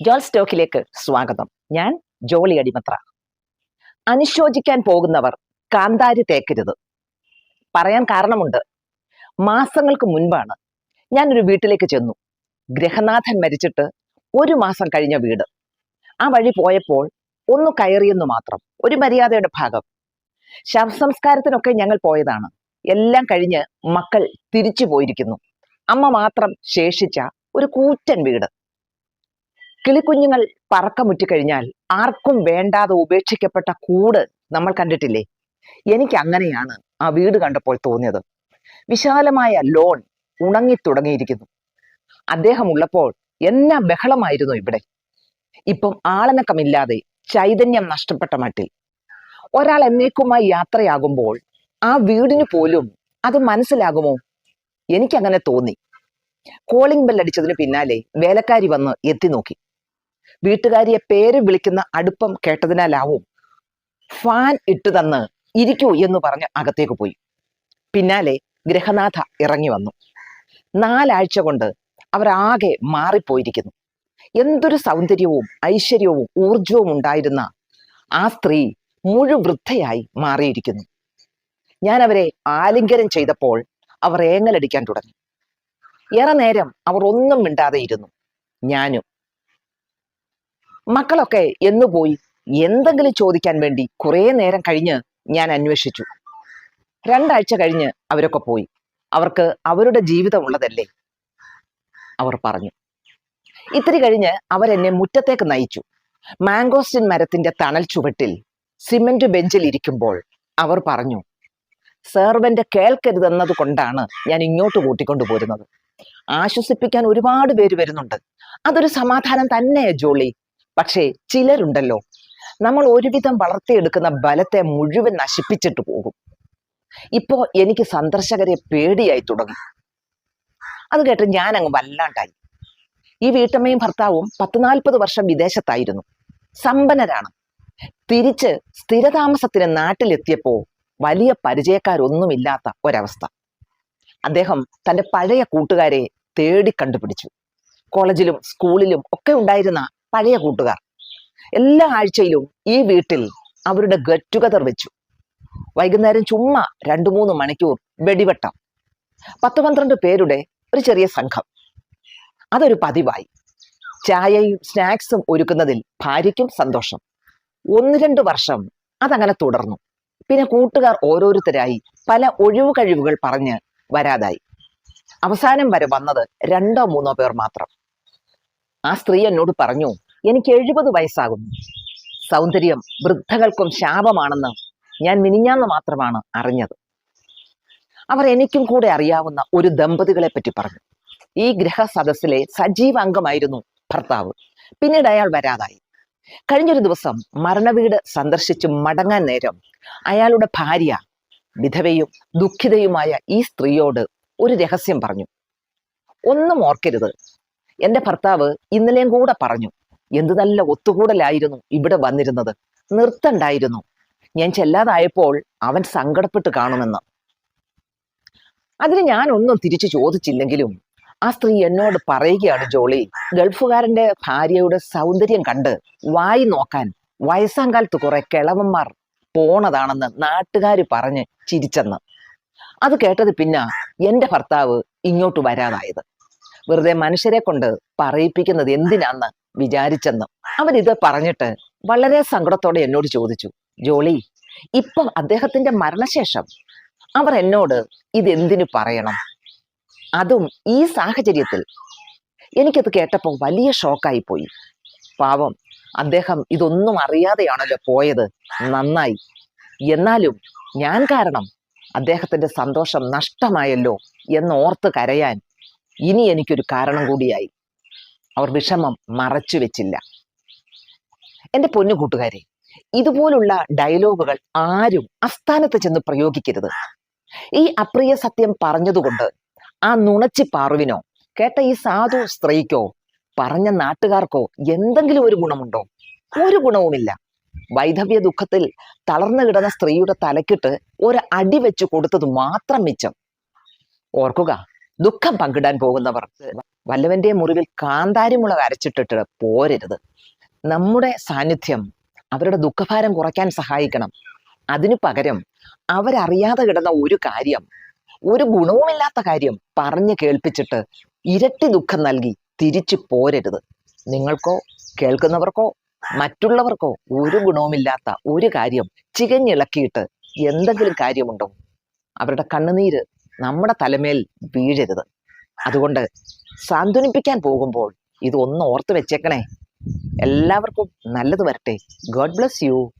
ജോൾ സ്റ്റോക്കിലേക്ക് സ്വാഗതം. ഞാൻ ജോളി അടിമത്ര. അനുശോചിക്കാൻ പോകുന്നവർ കാന്താരി തേക്കരുത്. പറയാൻ കാരണമുണ്ട്. മാസങ്ങൾക്ക് മുൻപാണ് ഞാനൊരു വീട്ടിലേക്ക് ചെന്നു. ഗ്രഹനാഥൻ മരിച്ചിട്ട് ഒരു മാസം കഴിഞ്ഞ വീട്. ആ വഴി പോയപ്പോൾ ഒന്ന് കയറിയെന്നു മാത്രം ഒരു മര്യാദയുടെ ഭാഗം. ശവസംസ്കാരത്തിനൊക്കെ ഞങ്ങൾ പോയതാണ്. എല്ലാം കഴിഞ്ഞ് മക്കൾ തിരിച്ചു പോയിരിക്കുന്നു. അമ്മ മാത്രം ശേഷിച്ച ഒരു കൂറ്റൻ വീട്. കിളിക്കുഞ്ഞുങ്ങൾ പറക്കമുറ്റിക്കഴിഞ്ഞാൽ ആർക്കും വേണ്ടാതെ ഉപേക്ഷിക്കപ്പെട്ട കൂട് നമ്മൾ കണ്ടിട്ടില്ലേ? എനിക്ക് അങ്ങനെയാണ് ആ വീട് കണ്ടപ്പോൾ തോന്നിയത്. വിശാലമായ ലോൺ ഉണങ്ങി തുടങ്ങിയിരിക്കുന്നു. അദ്ദേഹം ഉള്ളപ്പോൾ എന്നാ ബഹളമായിരുന്നു ഇവിടെ. ഇപ്പം ആളനക്കമില്ലാതെ ചൈതന്യം നഷ്ടപ്പെട്ട മട്ടിൽ. ഒരാൾ എന്നേക്കുമായി യാത്രയാകുമ്പോൾ ആ വീടിന് പോലും അത് മനസ്സിലാകുമോ? എനിക്കങ്ങനെ തോന്നി. കോളിംഗ് ബെല്ലടിച്ചതിന് പിന്നാലെ വേലക്കാരി വന്ന് എത്തി നോക്കി. വീട്ടുകാരിയെ പേര് വിളിക്കുന്ന അടുപ്പം കേട്ടതിനാലാവും. ഫാൻ ഇട്ടു തന്ന് ഇരിക്കൂ എന്ന് പറഞ്ഞ് അകത്തേക്ക് പോയി. പിന്നാലെ ഗ്രഹനാഥ ഇറങ്ങി വന്നു. നാലാഴ്ച കൊണ്ട് അവരാകെ മാറിപ്പോയിരിക്കുന്നു. എന്തൊരു സൗന്ദര്യവും ഐശ്വര്യവും ഊർജവും ഉണ്ടായിരുന്ന ആ സ്ത്രീ മുഴുവൃദ്ധയായി മാറിയിരിക്കുന്നു. ഞാൻ അവരെ ആലിംഗനം ചെയ്തപ്പോൾ അവർ ഏങ്ങലടിക്കാൻ തുടങ്ങി. ഏറെ നേരം അവർ ഒന്നും മിണ്ടാതെ ഇരുന്നു. ഞാനും മക്കളൊക്കെ എന്ന് പോയി എന്തെങ്കിലും ചോദിക്കാൻ വേണ്ടി കുറേ നേരം കഴിഞ്ഞ് ഞാൻ അന്വേഷിച്ചു. രണ്ടാഴ്ച കഴിഞ്ഞ് അവരൊക്കെ പോയി. അവർക്ക് അവരുടെ ജീവിതം ഉള്ളതല്ലേ? അവർ പറഞ്ഞു. ഇത്തിരി കഴിഞ്ഞ് അവരെന്നെ മുറ്റത്തേക്ക് നയിച്ചു. മാംഗോസ്റ്റിൻ മരത്തിന്റെ തണൽ ചുവട്ടിൽ സിമന്റ് ബെഞ്ചിൽ ഇരിക്കുമ്പോൾ അവർ പറഞ്ഞു സെർവന്റ് കേൾക്കരുതെന്നത് കൊണ്ടാണ് ഞാൻ ഇങ്ങോട്ട് കൂട്ടിക്കൊണ്ടു പോരുന്നത്. ആശ്വസിപ്പിക്കാൻ ഒരുപാട് പേര് വരുന്നുണ്ട്. അതൊരു സമാധാനം തന്നെ ജോളി. പക്ഷേ ചിലരുണ്ടല്ലോ. നമ്മൾ ഒരുവിധം വളർത്തിയെടുക്കുന്ന ബലത്തെ മുഴുവൻ നശിപ്പിച്ചിട്ട് പോകും. ഇപ്പോ എനിക്ക് സന്ദർശകരെ പേടിയായി തുടങ്ങി. അത് കേട്ട് ഞാൻ അങ്ങ് വല്ലാണ്ടായി. ഈ വീട്ടമ്മയും ഭർത്താവും പത്ത് നാൽപ്പത് വർഷം വിദേശത്തായിരുന്നു. സമ്പന്നരാണ്. തിരിച്ച് സ്ഥിരതാമസത്തിന് നാട്ടിലെത്തിയപ്പോ വലിയ പരിചയക്കാരൊന്നുമില്ലാത്ത ഒരവസ്ഥ. അദ്ദേഹം തന്റെ പഴയ കൂട്ടുകാരെ തേടി കണ്ടുപിടിച്ചു. കോളേജിലും സ്കൂളിലും ഒക്കെ ഉണ്ടായിരുന്ന പഴയ കൂട്ടുകാർ. എല്ലാ ആഴ്ചയിലും ഈ വീട്ടിൽ അവരുടെ ഗെറ്റ് ടുഗദർ വെച്ചു. വൈകുന്നേരം ചുമ്മാ രണ്ടു മൂന്ന് മണിക്കൂർ വെടിവട്ടം. പത്ത് പന്ത്രണ്ട് പേരുടെ ഒരു ചെറിയ സംഘം. അതൊരു പതിവായി. ചായയും സ്നാക്സും ഒരുക്കുന്നതിൽ ഭാര്യയ്ക്കും സന്തോഷം. ഒന്ന് രണ്ട് വർഷം അതങ്ങനെ തുടർന്നു. പിന്നെ കൂട്ടുകാർ ഓരോരുത്തരായി പല ഒഴിവു കഴിവുകൾ പറഞ്ഞ് വരാതായി. അവസാനം വരെ വന്നത് രണ്ടോ മൂന്നോ പേർ മാത്രം. ആ സ്ത്രീ എന്നോട് പറഞ്ഞു എനിക്ക് എഴുപത് വയസ്സാകുന്നു. സൗന്ദര്യം വൃദ്ധകൾക്കും ശാപമാണെന്ന് ഞാൻ മിനിഞ്ഞാന്ന് മാത്രമാണ് അറിഞ്ഞത്. അവർ എനിക്കും കൂടെ അറിയാവുന്ന ഒരു ദമ്പതികളെ പറ്റി പറഞ്ഞു. ഈ ഗ്രഹ സദസ്സിലെ സജീവ അംഗമായിരുന്നു ഭർത്താവ്. പിന്നീട് അയാൾ വരാതായി. കഴിഞ്ഞൊരു ദിവസം മരണവീട് സന്ദർശിച്ച് മടങ്ങാൻ നേരം അയാളുടെ ഭാര്യ വിധവയും ദുഃഖിതയുമായ ഈ സ്ത്രീയോട് ഒരു രഹസ്യം പറഞ്ഞു. ഒന്നും ഓർക്കരുത്. എന്റെ ഭർത്താവ് ഇന്നലെയും കൂടെ പറഞ്ഞു എന്ത് നല്ല ഒത്തുകൂടലായിരുന്നു ഇവിടെ വന്നിരുന്നത്. നിർത്തണ്ടായിരുന്നു. ഞാൻ ചെല്ലാതായപ്പോൾ അവൻ സങ്കടപ്പെട്ട് കാണുമെന്ന്. അതിന് ഞാൻ ഒന്നും തിരിച്ചു ചോദിച്ചില്ലെങ്കിലും ആ സ്ത്രീ എന്നോട് പറയുകയാണ് ജോളി ഗൾഫുകാരന്റെ ഭാര്യയുടെ സൗന്ദര്യം കണ്ട് വായി നോക്കാൻ വയസ്സാം കാലത്ത് കുറെ കിളവന്മാർ പോണതാണെന്ന് നാട്ടുകാർ പറഞ്ഞ് ചിരിച്ചെന്ന്. അത് കേട്ടത് പിന്നെ എന്റെ ഭർത്താവ് ഇങ്ങോട്ട് വരാതായത്. വെറുതെ മനുഷ്യരെ കൊണ്ട് പറയിപ്പിക്കുന്നത് എന്തിനാന്ന് വിചാരിച്ചെന്ന് അവരിത് പറഞ്ഞിട്ട് വളരെ സങ്കടത്തോടെ എന്നോട് ചോദിച്ചു ജോളി ഇപ്പം അദ്ദേഹത്തിന്റെ മരണശേഷം അവർ എന്നോട് ഇതെന്തിനു പറയണം? അതും ഈ സാഹചര്യത്തിൽ എനിക്കത് കേട്ടപ്പോൾ വലിയ ഷോക്കായി പോയി. പാവം അദ്ദേഹം ഇതൊന്നും അറിയാതെയാണല്ലോ പോയത്. നന്നായി. എന്നാലും ഞാൻ കാരണം അദ്ദേഹത്തിന്റെ സന്തോഷം നഷ്ടമായല്ലോ എന്നോർത്ത് കരയാൻ ഇനി എനിക്കൊരു കാരണം കൂടിയായി. അവർ വിഷമം മറച്ചു വെച്ചില്ല. എന്റെ പൊന്നു കൂട്ടുകാരെ ഇതുപോലുള്ള ഡയലോഗുകൾ ആരും അസ്ഥാനത്ത് ചെന്ന് പ്രയോഗിക്കരുത്. ഈ അപ്രിയ സത്യം പറഞ്ഞതുകൊണ്ട് ആ നുണച്ചി പാറുവിനോ കേട്ട ഈ സാധു സ്ത്രീക്കോ പറഞ്ഞ നാട്ടുകാർക്കോ എന്തെങ്കിലും ഒരു ഗുണമുണ്ടോ? ഒരു ഗുണവുമില്ല. വൈധവ്യ ദുഃഖത്തിൽ തളർന്നു കിടന്ന സ്ത്രീയുടെ തലക്കിട്ട് ഒരു അടി വെച്ചു കൊടുത്തത് മാത്രം മിച്ചം. ഓർക്കുക ദുഃഖം പങ്കിടാൻ പോകുന്നവർക്ക് വല്ലവന്റെ മുറിവിൽ കാന്താരിമുളക് അരച്ചിട്ടിട്ട് പോരരുത്. നമ്മുടെ സാന്നിധ്യം അവരുടെ ദുഃഖഭാരം കുറയ്ക്കാൻ സഹായിക്കണം. അതിനു പകരം അവരറിയാതെ കിടന്ന ഒരു കാര്യം ഒരു ഗുണവുമില്ലാത്ത കാര്യം പറഞ്ഞു കേൾപ്പിച്ചിട്ട് ഇരട്ടി ദുഃഖം നൽകി തിരിച്ചു പോരരുത്. നിങ്ങൾക്കോ കേൾക്കുന്നവർക്കോ മറ്റുള്ളവർക്കോ ഒരു ഗുണവുമില്ലാത്ത ഒരു കാര്യം ചികഞ്ഞിളക്കിയിട്ട് എന്തെങ്കിലും കാര്യമുണ്ടോ? അവരുടെ കണ്ണുനീര് നമ്മുടെ തലമേൽ വീഴരുത്. അതുകൊണ്ട് സാന്ത്വനിപ്പിക്കാൻ പോകുമ്പോൾ ഇത് ഒന്ന് ഓർത്ത് വെച്ചേക്കണേ. എല്ലാവർക്കും നല്ലത് വരട്ടെ. God bless you